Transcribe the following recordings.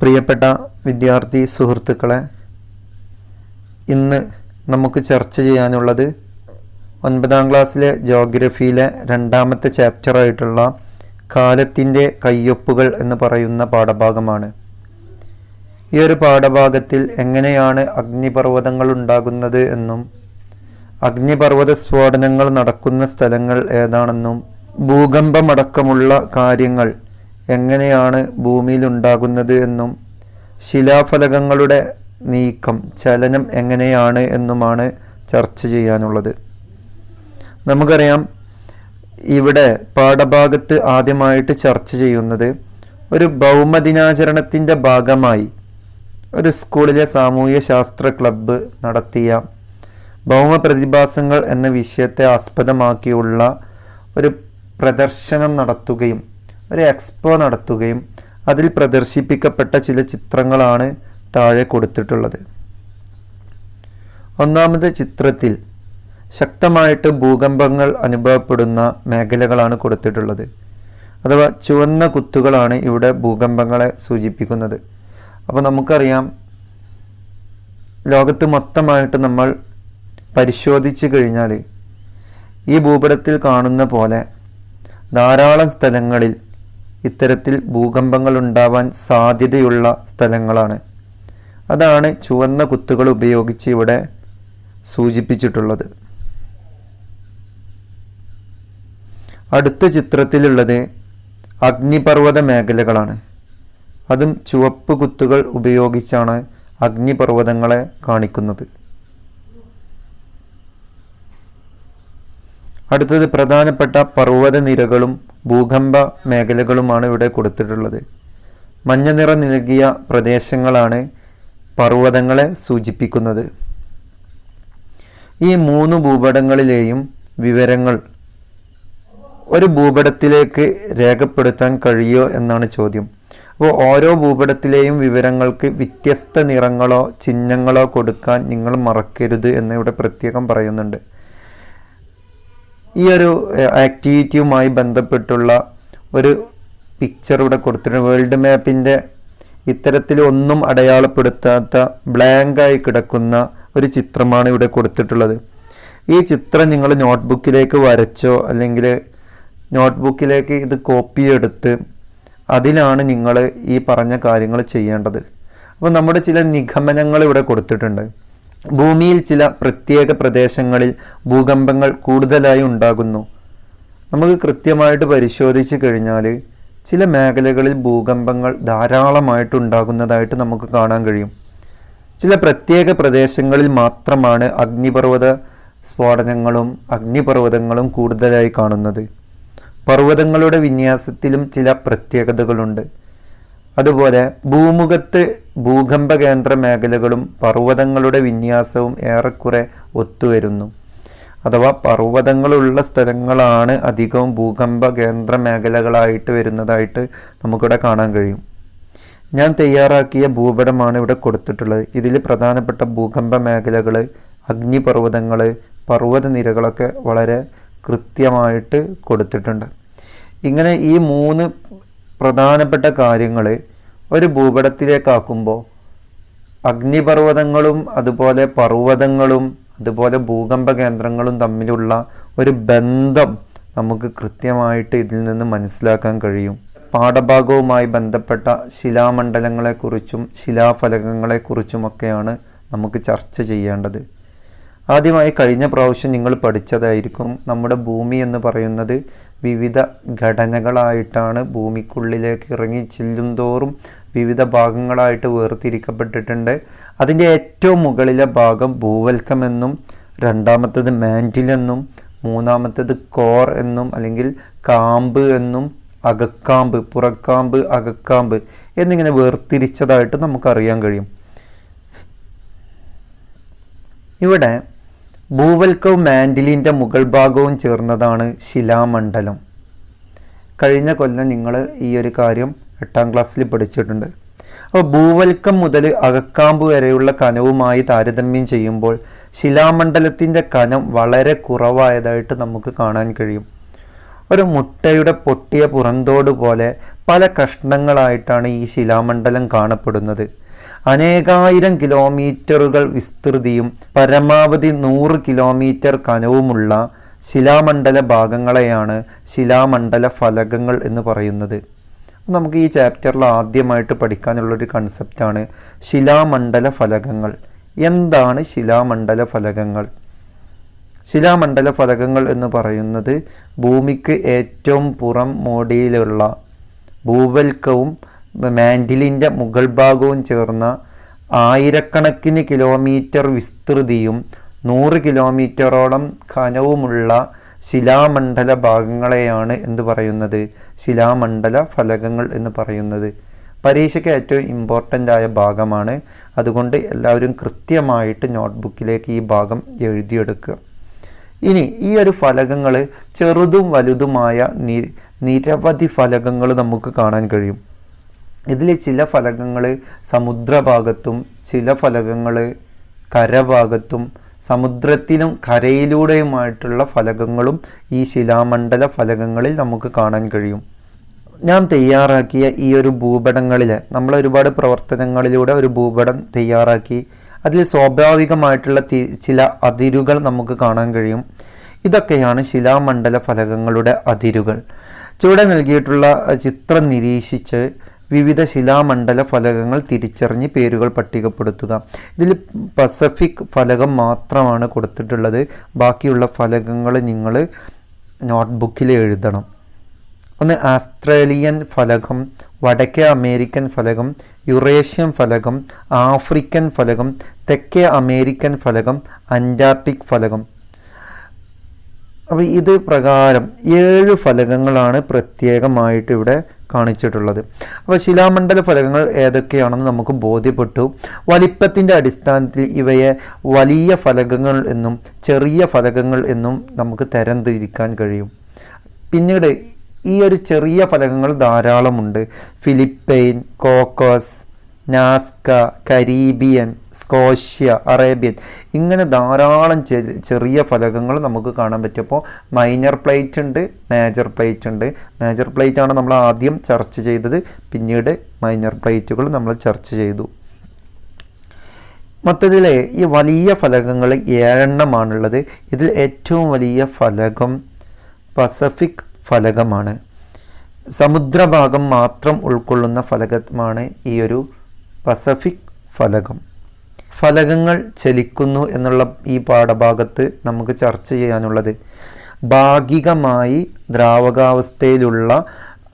പ്രിയപ്പെട്ട വിദ്യാർത്ഥി സുഹൃത്തുക്കളെ ഇന്ന് നമുക്ക് ചർച്ച ചെയ്യാനുള്ളത് ഒൻപതാം ക്ലാസ്സിലെ ജോഗ്രഫിയിലെ രണ്ടാമത്തെ ചാപ്റ്ററായിട്ടുള്ള കാലത്തിന്റെ കയ്യൊപ്പുകൾ എന്ന് പറയുന്ന പാഠഭാഗമാണ്. ഈ ഒരു പാഠഭാഗത്തിൽ എങ്ങനെയാണ് അഗ്നിപർവതങ്ങൾ ഉണ്ടാകുന്നത് എന്നും അഗ്നിപർവത സ്ഫോടനങ്ങൾ നടക്കുന്ന സ്ഥലങ്ങൾ ഏതാണെന്നും ഭൂകമ്പമടക്കമുള്ള കാര്യങ്ങൾ എങ്ങനെയാണ് ഭൂമിയിൽ ഉണ്ടാകുന്നത് എന്നും ശിലാഫലകങ്ങളുടെ നീക്കം ചലനം എങ്ങനെയാണ് എന്നുമാണ് ചർച്ച ചെയ്യാനുള്ളത്. നമുക്കറിയാം ഇവിടെ പാഠഭാഗത്ത് ആദ്യമായിട്ട് ചർച്ച ചെയ്യുന്നത് ഒരു ഭൗമദിനാചരണത്തിന്റെ ഭാഗമായി ഒരു സ്കൂളിലെ സാമൂഹ്യ ശാസ്ത്ര ക്ലബ്ബ് നടത്തിയ ഭൗമ പ്രതിഭാസങ്ങൾ എന്ന വിഷയത്തെ ആസ്പദമാക്കിയുള്ള ഒരു പ്രദർശനം നടത്തുകയും ഒരു എക്സ്പോ നടത്തുകയും അതിൽ പ്രദർശിപ്പിക്കപ്പെട്ട ചില ചിത്രങ്ങളാണ് താഴെ കൊടുത്തിട്ടുള്ളത്. ഒന്നാമത് ചിത്രത്തിൽ ശക്തമായിട്ട് ഭൂകമ്പങ്ങൾ അനുഭവപ്പെടുന്ന മേഖലകളാണ് കൊടുത്തിട്ടുള്ളത്. അഥവാ ചുവന്ന കുത്തുകളാണ് ഇവിടെ ഭൂകമ്പങ്ങളെ സൂചിപ്പിക്കുന്നത്. അപ്പോൾ നമുക്കറിയാം ലോകത്ത് മൊത്തമായിട്ട് നമ്മൾ പരിശോധിച്ച് കഴിഞ്ഞാൽ ഈ ഭൂപടത്തിൽ കാണുന്ന പോലെ ധാരാളം സ്ഥലങ്ങളിൽ ഇത്തരത്തിൽ ഭൂകമ്പങ്ങൾ ഉണ്ടാവാൻ സാധ്യതയുള്ള സ്ഥലങ്ങളാണ്. അതാണ് ചുവന്ന കുത്തുകൾ ഉപയോഗിച്ച് ഇവിടെ സൂചിപ്പിച്ചിട്ടുള്ളത്. അടുത്ത ചിത്രത്തിലുള്ളത് അഗ്നിപർവത മേഖലകളാണ്. അതും ചുവപ്പ് കുത്തുകൾ ഉപയോഗിച്ചാണ് അഗ്നിപർവതങ്ങളെ കാണിക്കുന്നത്. അടുത്തത് പ്രധാനപ്പെട്ട പർവത നിരകളും ഭൂകമ്പ മേഖലകളുമാണ് ഇവിടെ കൊടുത്തിട്ടുള്ളത്. മഞ്ഞ നിറം നൽകിയ പ്രദേശങ്ങളാണ് പർവതങ്ങളെ സൂചിപ്പിക്കുന്നത്. ഈ മൂന്ന് ഭൂപടങ്ങളിലെയും വിവരങ്ങൾ ഒരു ഭൂപടത്തിലേക്ക് രേഖപ്പെടുത്താൻ കഴിയോ എന്നാണ് ചോദ്യം. അപ്പോൾ ഓരോ ഭൂപടത്തിലെയും വിവരങ്ങൾക്ക് വ്യത്യസ്ത നിറങ്ങളോ ചിഹ്നങ്ങളോ കൊടുക്കാൻ നിങ്ങൾ മറക്കരുത് എന്ന് ഇവിടെ പ്രത്യേകം പറയുന്നുണ്ട്. ഈ ഒരു ആക്ടിവിറ്റിയുമായി ബന്ധപ്പെട്ടുള്ള ഒരു പിക്ചർ ഇവിടെ കൊടുത്തിട്ടുണ്ട്. വേൾഡ് മാപ്പിന്റെ ഇത്തരത്തിൽ ഒന്നും അടയാളപ്പെടുത്താത്ത ബ്ലാങ്കായി കിടക്കുന്ന ഒരു ചിത്രമാണ് ഇവിടെ കൊടുത്തിട്ടുള്ളത്. ഈ ചിത്രം നിങ്ങൾ നോട്ട്ബുക്കിലേക്ക് വരച്ചോ അല്ലെങ്കിൽ നോട്ട്ബുക്കിലേക്ക് ഇത് കോപ്പി എടുത്ത് അതിലാണ് നിങ്ങൾ ഈ പറഞ്ഞ കാര്യങ്ങൾ ചെയ്യേണ്ടത്. അപ്പോൾ നമ്മുടെ ചില നിഗമനങ്ങൾ ഇവിടെ കൊടുത്തിട്ടുണ്ട്. ഭൂമിയിൽ ചില പ്രത്യേക പ്രദേശങ്ങളിൽ ഭൂകമ്പങ്ങൾ കൂടുതലായി ഉണ്ടാകുന്നു. നമുക്ക് കൃത്യമായിട്ട് പരിശോധിച്ച് കഴിഞ്ഞാൽ ചില മേഖലകളിൽ ഭൂകമ്പങ്ങൾ ധാരാളമായിട്ട് ഉണ്ടാകുന്നതായിട്ട് നമുക്ക് കാണാൻ കഴിയും. ചില പ്രത്യേക പ്രദേശങ്ങളിൽ മാത്രമാണ് അഗ്നിപർവത സ്ഫോടനങ്ങളും അഗ്നിപർവതങ്ങളും കൂടുതലായി കാണുന്നത്. പർവതങ്ങളുടെ വിന്യാസത്തിലും ചില പ്രത്യേകതകളുണ്ട്. അതുപോലെ ഭൂമുഖത്ത് ഭൂകമ്പ കേന്ദ്ര മേഖലകളും പർവതങ്ങളുടെ വിന്യാസവും ഏറെക്കുറെ ഒത്തുവരുന്നു. അഥവാ പർവതങ്ങളുള്ള സ്ഥലങ്ങളാണ് അധികവും ഭൂകമ്പ കേന്ദ്ര മേഖലകളായിട്ട് വരുന്നതായിട്ട് നമുക്കിവിടെ കാണാൻ കഴിയും. ഞാൻ തയ്യാറാക്കിയ ഭൂപടമാണ് ഇവിടെ കൊടുത്തിട്ടുള്ളത്. ഇതിൽ പ്രധാനപ്പെട്ട ഭൂകമ്പ മേഖലകൾ അഗ്നിപർവതങ്ങൾ പർവത നിരകളൊക്കെ വളരെ കൃത്യമായിട്ട് കൊടുത്തിട്ടുണ്ട്. ഇങ്ങനെ ഈ മൂന്ന് പ്രധാനപ്പെട്ട കാര്യങ്ങൾ ഒരു ഭൂപടത്തിലേക്കാക്കുമ്പോൾ അഗ്നിപർവതങ്ങളും അതുപോലെ പർവതങ്ങളും അതുപോലെ ഭൂകമ്പ കേന്ദ്രങ്ങളും തമ്മിലുള്ള ഒരു ബന്ധം നമുക്ക് കൃത്യമായിട്ട് ഇതിൽ നിന്ന് മനസ്സിലാക്കാൻ കഴിയും. പാഠഭാഗവുമായി ബന്ധപ്പെട്ട ശിലാമണ്ഡലങ്ങളെക്കുറിച്ചും ശിലാഫലകങ്ങളെക്കുറിച്ചുമൊക്കെയാണ് നമുക്ക് ചർച്ച ചെയ്യേണ്ടത്. ആദ്യമായി കഴിഞ്ഞ പ്രാവശ്യം നിങ്ങൾ പഠിച്ചതായിരിക്കും. നമ്മുടെ ഭൂമി എന്ന് പറയുന്നത് വിവിധ ഘടനകളായിട്ടാണ് ഭൂമിക്കുള്ളിലേക്ക് ഇറങ്ങി ചെല്ലും തോറും വിവിധ ഭാഗങ്ങളായിട്ട് വേർതിരിക്കപ്പെട്ടിട്ടുണ്ട്. അതിന്റെ ഏറ്റവും മുകളിലെ ഭാഗം ഭൂവൽക്കമെന്നും രണ്ടാമത്തത് മാന്റിലെന്നും മൂന്നാമത്തത് കോർ എന്നും അല്ലെങ്കിൽ കാമ്പ് എന്നും അകക്കാമ്പ് പുറക്കാമ്പ് അകക്കാമ്പ് എന്നിങ്ങനെ വേർതിരിച്ചതായിട്ട് നമുക്കറിയാൻ കഴിയും. ഇവിടെ ഭൂവൽക്കവും മാൻഡിലിന്റെ മുകൾ ഭാഗവും ചേർന്നതാണ് ശിലാമണ്ഡലം. കഴിഞ്ഞ കൊല്ലം നിങ്ങൾ ഈ ഒരു കാര്യം എട്ടാം ക്ലാസ്സിൽ പഠിച്ചിട്ടുണ്ട്. അപ്പോൾ ഭൂവൽക്കം മുതൽ അകക്കാമ്പ് വരെയുള്ള കനവുമായി താരതമ്യം ചെയ്യുമ്പോൾ ശിലാമണ്ഡലത്തിന്റെ കനം വളരെ കുറവായതായിട്ട് നമുക്ക് കാണാൻ കഴിയും. ഒരു മുട്ടയുടെ പൊട്ടിയ പുറന്തോട് പോലെ പല കഷ്ണങ്ങളായിട്ടാണ് ഈ ശിലാമണ്ഡലം കാണപ്പെടുന്നത്. അനേകായിരം കിലോമീറ്ററുകൾ വിസ്തൃതിയും പരമാവധി നൂറ് കിലോമീറ്റർ കനവുമുള്ള ശിലാമണ്ഡല ഭാഗങ്ങളെയാണ് ശിലാമണ്ഡല ഫലകങ്ങൾ എന്ന് പറയുന്നത്. നമുക്ക് ഈ ചാപ്റ്ററിൽ ആദ്യമായിട്ട് പഠിക്കാനുള്ളൊരു കൺസെപ്റ്റാണ് ശിലാമണ്ഡല ഫലകങ്ങൾ. എന്താണ് ശിലാമണ്ഡല ഫലകങ്ങൾ? ശിലാമണ്ഡല ഫലകങ്ങൾ എന്ന് പറയുന്നത് ഭൂമിക്ക് ഏറ്റവും പുറം മോടിയിലുള്ള ഭൂവൽക്കവും മാൻഡിലിന്റെ മുകൾ ഭാഗവും ചേർന്ന ആയിരക്കണക്കിന് കിലോമീറ്റർ വിസ്തൃതിയും നൂറ് കിലോമീറ്ററോളം ഖനവുമുള്ള ശിലാമണ്ഡല ഭാഗങ്ങളെയാണ് എന്ന് പറയുന്നത്? ശിലാമണ്ഡല ഫലകങ്ങൾ എന്ന് പറയുന്നത്. പരീക്ഷയ്ക്ക് ഏറ്റവും ഇമ്പോർട്ടന്റ് ആയ ഭാഗമാണ്. അതുകൊണ്ട് എല്ലാവരും കൃത്യമായിട്ട് നോട്ട്ബുക്കിലേക്ക് ഈ ഭാഗം എഴുതിയെടുക്കുക. ഇനി ഈ ഒരു ഫലകങ്ങൾ ചെറുതും വലുതുമായ നിരവധി ഫലകങ്ങൾ നമുക്ക് കാണാൻ കഴിയും. ഇതിൽ ചില ഫലകങ്ങൾ സമുദ്രഭാഗത്തും ചില ഫലകങ്ങൾ കരഭാഗത്തും സമുദ്രത്തിലും കരയിലൂടെയുമായിട്ടുള്ള ഫലകങ്ങളും ഈ ശിലാമണ്ഡല ഫലകങ്ങളിൽ നമുക്ക് കാണാൻ കഴിയും. ഞാൻ തയ്യാറാക്കിയ ഈ ഒരു ഭൂപടങ്ങളിൽ നമ്മൾ ഒരുപാട് പ്രവർത്തനങ്ങളിലൂടെ ഒരു ഭൂപടം തയ്യാറാക്കി അതിൽ സ്വാഭാവികമായിട്ടുള്ള ചില അതിരുകൾ നമുക്ക് കാണാൻ കഴിയും. ഇതൊക്കെയാണ് ശിലാമണ്ഡല ഫലകങ്ങളുടെ അതിരുകൾ. ചുവടെ നൽകിയിട്ടുള്ള ചിത്രം നിരീക്ഷിച്ച് വിവിധ ശിലാമണ്ഡല ഫലകങ്ങൾ തിരിച്ചറിഞ്ഞ് പേരുകൾ പട്ടികപ്പെടുത്തുക. ഇതിൽ പസഫിക് ഫലകം മാത്രമാണ് കൊടുത്തിട്ടുള്ളത്. ബാക്കിയുള്ള ഫലകങ്ങൾ നിങ്ങൾ നോട്ട്ബുക്കിൽ എഴുതണം. ഒന്ന് ആസ്ട്രേലിയൻ ഫലകം വടക്കേ അമേരിക്കൻ ഫലകം യുറേഷ്യൻ ഫലകം ആഫ്രിക്കൻ ഫലകം തെക്കേ അമേരിക്കൻ ഫലകം അന്റാർട്ടിക് ഫലകം. അപ്പോൾ ഇത് പ്രകാരം ഏഴ് ഫലകങ്ങളാണ് പ്രത്യേകമായിട്ട് ഇവിടെ കാണിച്ചിട്ടുള്ളത്. അപ്പോൾ ശിലാമണ്ഡല ഫലകങ്ങൾ ഏതൊക്കെയാണെന്ന് നമുക്ക് ബോധ്യപ്പെട്ടു. വലിപ്പത്തിന്റെ അടിസ്ഥാനത്തിൽ ഇവയെ വലിയ ഫലകങ്ങൾ എന്നും ചെറിയ ഫലകങ്ങൾ എന്നും നമുക്ക് തരംതിരിക്കാൻ കഴിയും. പിന്നീട് ഈ ഒരു ചെറിയ ഫലകങ്ങൾ ധാരാളമുണ്ട്. Philippine Cocos Nazca Caribbean Scotia Arabian ഇങ്ങനെ ധാരാളം ചെറിയ ഫലകങ്ങൾ നമുക്ക് കാണാൻ പറ്റും. അപ്പോൾ മൈനർ പ്ലേറ്റ് ഉണ്ട് മേജർ പ്ലേറ്റ് ഉണ്ട്. മേജർ പ്ലേറ്റ് ആണ് നമ്മൾ ആദ്യം ചർച്ച ചെയ്തത്. പിന്നീട് മൈനർ പ്ലേറ്റുകൾ നമ്മൾ ചർച്ച ചെയ്തു. മൊത്തത്തിൽ ഈ വലിയ ഫലകങ്ങൾ ഏഴെണ്ണമാണുള്ളത് ഇതിൽ ഏറ്റവും വലിയ ഫലകം പസഫിക് ഫലകമാണ്. സമുദ്രഭാഗം മാത്രം ഉൾക്കൊള്ളുന്ന ഫലകമാണ് ഈ ഒരു പസഫിക് ഫലകം. ഫലകങ്ങൾ ചലിക്കുന്നു എന്നുള്ള ഈ പാഠഭാഗത്ത് നമുക്ക് ചർച്ച ചെയ്യാനുള്ളത്. ഭാഗികമായി ദ്രാവകാവസ്ഥയിലുള്ള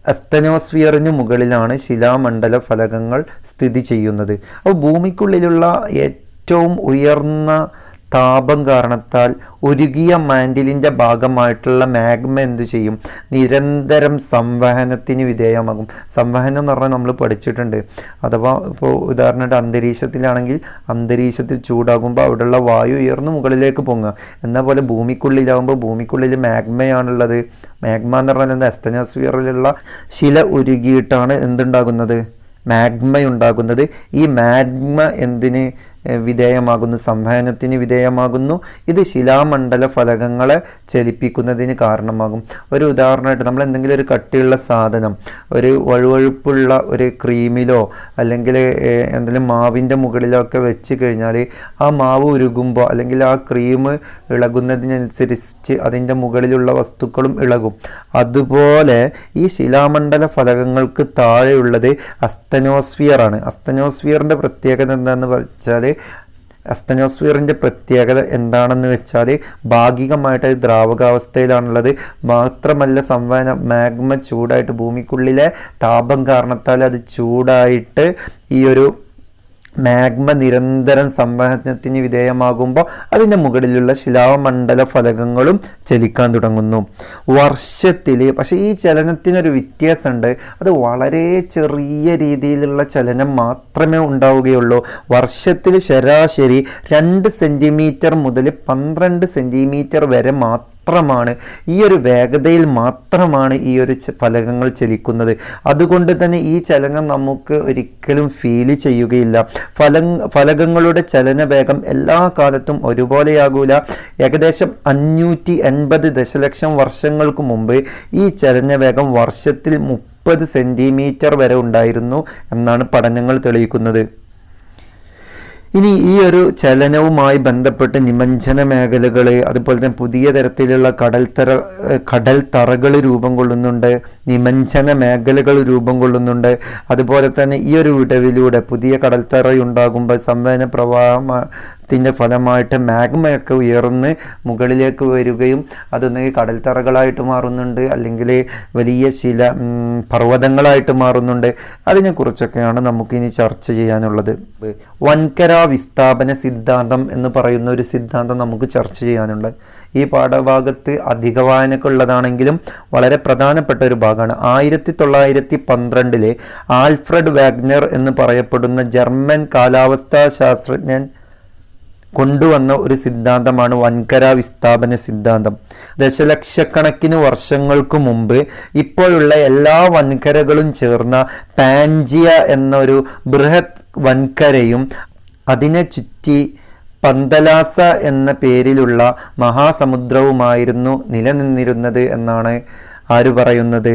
അസ്തനോസ്ഫിയറിന് മുകളിലാണ് ശിലാമണ്ഡല ഫലകങ്ങൾ സ്ഥിതി ചെയ്യുന്നത്. അപ്പോൾ ഭൂമിക്കുള്ളിലുള്ള ഏറ്റവും ഉയർന്ന താപം കാരണത്താൽ ഉരുകിയ മാൻഡിലിന്റെ ഭാഗമായിട്ടുള്ള മാഗ്മ എന്ത് ചെയ്യും? നിരന്തരം സംവഹനത്തിന് വിധേയമാകും. സംവഹനം എന്ന് പറഞ്ഞാൽ നമ്മൾ പഠിച്ചിട്ടുണ്ട്. അഥവാ ഇപ്പോൾ ഉദാഹരണമായിട്ട് അന്തരീക്ഷത്തിലാണെങ്കിൽ അന്തരീക്ഷത്തിൽ ചൂടാകുമ്പോൾ അവിടെയുള്ള വായു ഉയർന്നു മുകളിലേക്ക് പൊങ്ങുക. എന്നാൽ പോലെ ഭൂമിക്കുള്ളിലാകുമ്പോൾ ഭൂമിക്കുള്ളിൽ മാഗ്മയാണുള്ളത്. മാഗ്മ എന്ന് പറഞ്ഞാൽ എന്താ? എസ്റ്റനോസ്ഫിയറിലുള്ള ശില ഉരുകിയിട്ടാണ് എന്തുണ്ടാകുന്നത്? മാഗ്മ ഉണ്ടാകുന്നത് ഈ മാഗ്മ എന്തിന് വിധേയമാകുന്നു സംവഹനത്തിന് വിധേയമാകുന്നു. ഇത് ശിലാമണ്ഡല ഫലകങ്ങളെ ചലിപ്പിക്കുന്നതിന് കാരണമാകും. ഒരു ഉദാഹരണമായിട്ട് നമ്മൾ എന്തെങ്കിലും ഒരു കട്ടിയുള്ള സാധനം ഒരു വഴുവഴുപ്പുള്ള ഒരു ക്രീമിലോ അല്ലെങ്കിൽ എന്തെങ്കിലും മാവിന്റെ മുകളിലോ ഒക്കെ വെച്ച് കഴിഞ്ഞാൽ ആ മാവ് ഉരുകുമ്പോൾ അല്ലെങ്കിൽ ആ ക്രീം ഇളകുന്നതിനനുസരിച്ച് അതിന്റെ മുകളിലുള്ള വസ്തുക്കളും ഇളകും. അതുപോലെ ഈ ശിലാമണ്ഡല ഫലകങ്ങൾക്ക് താഴെയുള്ളത് അസ്തനോസ്ഫിയറാണ്. അസ്തനോസ്ഫിയറിന്റെ പ്രത്യേകത എന്താണെന്ന് വെച്ചാൽ അസ്തനോസ്ഫിയറിന്റെ പ്രത്യേകത എന്താണെന്ന് വെച്ചാൽ ഭാഗികമായിട്ട് ദ്രാവകാവസ്ഥയിലാണുള്ളത്. മാത്രമല്ല സംവഹന മാഗ്മ ചൂടായിട്ട് ഭൂമിക്കുള്ളിലെ താപം കാരണത്താൽ അത് ചൂടായിട്ട് ഈ ഒരു മാഗ്മ നിരന്തരം സംവഹനത്തിന് വിധേയമാകുമ്പോൾ അതിന്റെ മുകളിലുള്ള ശിലാമണ്ഡല ഫലകങ്ങളും ചലിക്കാൻ തുടങ്ങുന്നു. വർഷത്തിൽ പക്ഷേ ഈ ചലനത്തിനൊരു വ്യത്യാസമുണ്ട്. അത് വളരെ ചെറിയ രീതിയിലുള്ള ചലനം മാത്രമേ ഉണ്ടാവുകയുള്ളൂ. വർഷത്തിൽ ശരാശരി രണ്ട് സെന്റിമീറ്റർ മുതൽ പന്ത്രണ്ട് സെന്റിമീറ്റർ വരെ മാത്രം മാത്രമാണ് ഈ ഒരു വേഗതയിൽ മാത്രമാണ് ഈ ഒരു ഫലകങ്ങൾ ചലിക്കുന്നത്. അതുകൊണ്ട് തന്നെ ഈ ചലനം നമുക്ക് ഒരിക്കലും ഫീൽ ചെയ്യുകയില്ല. ഫല ഫലകങ്ങളുടെ ചലന വേഗം എല്ലാ കാലത്തും ഒരുപോലെയാകൂല. ഏകദേശം അഞ്ഞൂറ്റി എൺപത് ദശലക്ഷം വർഷങ്ങൾക്ക് മുമ്പ് ഈ ചലന വേഗം വർഷത്തിൽ മുപ്പത് സെന്റിമീറ്റർ വരെ ഉണ്ടായിരുന്നു എന്നാണ് പഠനങ്ങൾ തെളിയിക്കുന്നത്. ഇനി ഈ ഒരു ചലനവുമായി ബന്ധപ്പെട്ട് നിമഞ്ജന മേഖലകൾ അതുപോലെ തന്നെ പുതിയ തരത്തിലുള്ള കടൽത്തറ കടൽ തറകൾ രൂപം കൊള്ളുന്നുണ്ട് നിമഞ്ജന മേഖലകൾ രൂപം കൊള്ളുന്നുണ്ട്. അതുപോലെ തന്നെ ഈ ഒരു വിടവിലൂടെ പുതിയ കടൽത്തറ ഉണ്ടാകുമ്പോൾ സംവേദന പ്രവാഹത്തിന്റെ ഫലമായിട്ട് മാഗ്മയൊക്കെ ഉയർന്ന് മുകളിലേക്ക് വരികയും അതൊന്നെങ്കിൽ കടൽത്തറകളായിട്ട് മാറുന്നുണ്ട് അല്ലെങ്കിൽ വലിയ ശില പർവതങ്ങളായിട്ട് മാറുന്നുണ്ട്. അതിനെക്കുറിച്ചൊക്കെയാണ് നമുക്കിനി ചർച്ച ചെയ്യാനുള്ളത്. വൻകര വിസ്ഥാപന സിദ്ധാന്തം എന്ന് പറയുന്ന ഒരു സിദ്ധാന്തം നമുക്ക് ചർച്ച ചെയ്യാനുണ്ട്. ഈ പാഠഭാഗത്ത് അധിക വായനക്കുള്ളതാണെങ്കിലും വളരെ പ്രധാനപ്പെട്ട ഒരു ഭാഗമാണ്. ആയിരത്തി തൊള്ളായിരത്തി പന്ത്രണ്ടിലെ ആൽഫ്രഡ് വാഗ്നർ എന്ന് പറയപ്പെടുന്ന ജർമ്മൻ കാലാവസ്ഥാ ശാസ്ത്രജ്ഞൻ കൊണ്ടുവന്ന ഒരു സിദ്ധാന്തമാണ് വൻകര വിസ്ഥാപന സിദ്ധാന്തം. ദശലക്ഷക്കണക്കിന് വർഷങ്ങൾക്ക് മുമ്പ് ഇപ്പോഴുള്ള എല്ലാ വൻകരകളും ചേർന്ന പാൻജിയ എന്നൊരു ബൃഹത് വൻകരയും അതിനെ ചുറ്റി പന്തലാസ എന്ന പേരിലുള്ള മഹാസമുദ്രവുമായിരുന്നു നിലനിന്നിരുന്നത് എന്നാണ് ആര് പറയുന്നത്?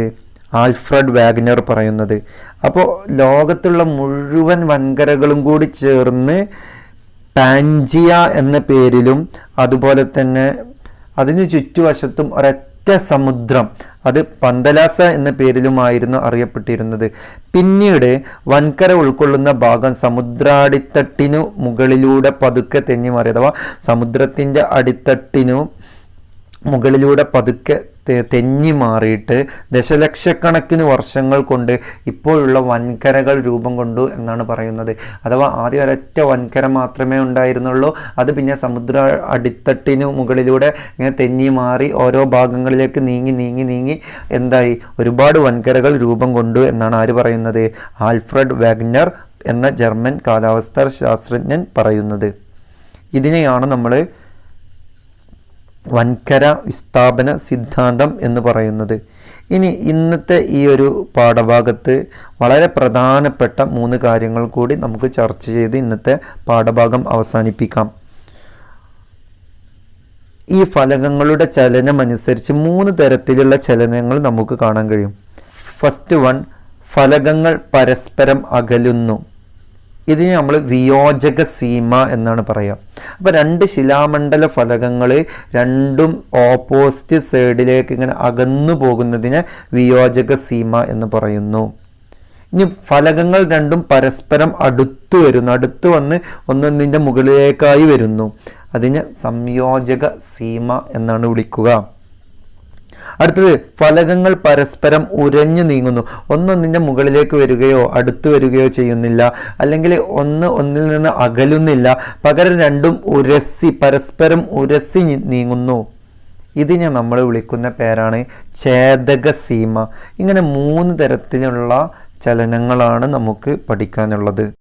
ആൽഫ്രഡ് വാഗ്നർ പറയുന്നത്. അപ്പോൾ ലോകത്തുള്ള മുഴുവൻ വൻകരകളും കൂടി ചേർന്ന് പാൻജിയ എന്ന പേരിലും അതുപോലെ തന്നെ അതിന് ചുറ്റുവശത്തും ഒരൊറ്റ സമുദ്രം. അത് പന്തലാസ എന്ന പേരിലുമായിരുന്നു അറിയപ്പെട്ടിരുന്നത്. പിന്നീട് വൻകര ഉൾക്കൊള്ളുന്ന ഭാഗം സമുദ്രാടിത്തട്ടിനു മുകളിലൂടെ പതുക്കെ തെന്നി മാറി അഥവാ സമുദ്രത്തിന്റെ അടിത്തട്ടിനു മുകളിലൂടെ പതുക്കെ തെഞ്ഞി മാറിയിട്ട് ദശലക്ഷക്കണക്കിന് വർഷങ്ങൾ കൊണ്ട് ഇപ്പോഴുള്ള വൻകരകൾ രൂപം കൊണ്ടു എന്നാണ് പറയുന്നത്. അഥവാ ആദ്യം ഒരൊറ്റ വൻകര മാത്രമേ ഉണ്ടായിരുന്നുള്ളൂ. അത് പിന്നെ സമുദ്ര അടിത്തട്ടിനു മുകളിലൂടെ ഇങ്ങനെ തെന്നി മാറി ഓരോ ഭാഗങ്ങളിലേക്ക് നീങ്ങി നീങ്ങി നീങ്ങി എന്തായി? ഒരുപാട് വൻകരകൾ രൂപം കൊണ്ടു എന്നാണ് ആര് പറയുന്നത്? ആൽഫ്രഡ് വാഗ്നർ എന്ന ജർമ്മൻ കാലാവസ്ഥാ ശാസ്ത്രജ്ഞൻ പറയുന്നത്. ഇതിനെയാണ് നമ്മൾ വൻകര വിസ്ഥാപന സിദ്ധാന്തം എന്ന് പറയുന്നത്. ഇനി ഇന്നത്തെ ഈ ഒരു പാഠഭാഗത്ത് വളരെ പ്രധാനപ്പെട്ട മൂന്ന് കാര്യങ്ങൾ കൂടി നമുക്ക് ചർച്ച ചെയ്ത് ഇന്നത്തെ പാഠഭാഗം അവസാനിപ്പിക്കാം. ഈ ഫലകങ്ങളുടെ ചലനം അനുസരിച്ച് മൂന്ന് തരത്തിലുള്ള ചലനങ്ങൾ നമുക്ക് കാണാൻ കഴിയും. ഫസ്റ്റ് വൺ ഫലകങ്ങൾ പരസ്പരം അകലുന്നു. ഇതിനെ നമ്മൾ വിയോജക സീമ എന്നാണ് പറയുക. അപ്പോൾ രണ്ട് ശിലാമണ്ഡല ഫലകങ്ങൾ രണ്ടും ഓപ്പോസിറ്റ് സൈഡിലേക്ക് ഇങ്ങനെ അകന്നു പോകുന്നതിനെ വിയോജക സീമ എന്ന് പറയുന്നു. ഇനി ഫലകങ്ങൾ രണ്ടും പരസ്പരം അടുത്ത് വരുന്നു. അടുത്ത് വന്ന് ഒന്നൊന്നിന്റെ മുകളിലേക്കായി വരുന്നു. അതിനെ സംയോജക സീമ എന്നാണ് വിളിക്കുക. അടുത്തത് ഫലകങ്ങൾ പരസ്പരം ഉരഞ്ഞു നീങ്ങുന്നു. ഒന്നൊന്നിന്റെ മുകളിലേക്ക് വരികയോ അടുത്ത് വരികയോ ചെയ്യുന്നില്ല. അല്ലെങ്കിൽ ഒന്ന് ഒന്നിൽ നിന്ന് അകലുന്നില്ല. പകരം രണ്ടും ഉരസി പരസ്പരം ഉരസി നീങ്ങുന്നു. ഇതിനെ നമ്മൾ വിളിക്കുന്ന പേരാണ് ഛേദക സീമ ഇങ്ങനെ മൂന്ന് തരത്തിലുള്ള ചലനങ്ങളാണ് നമുക്ക് പഠിക്കാനുള്ളത്.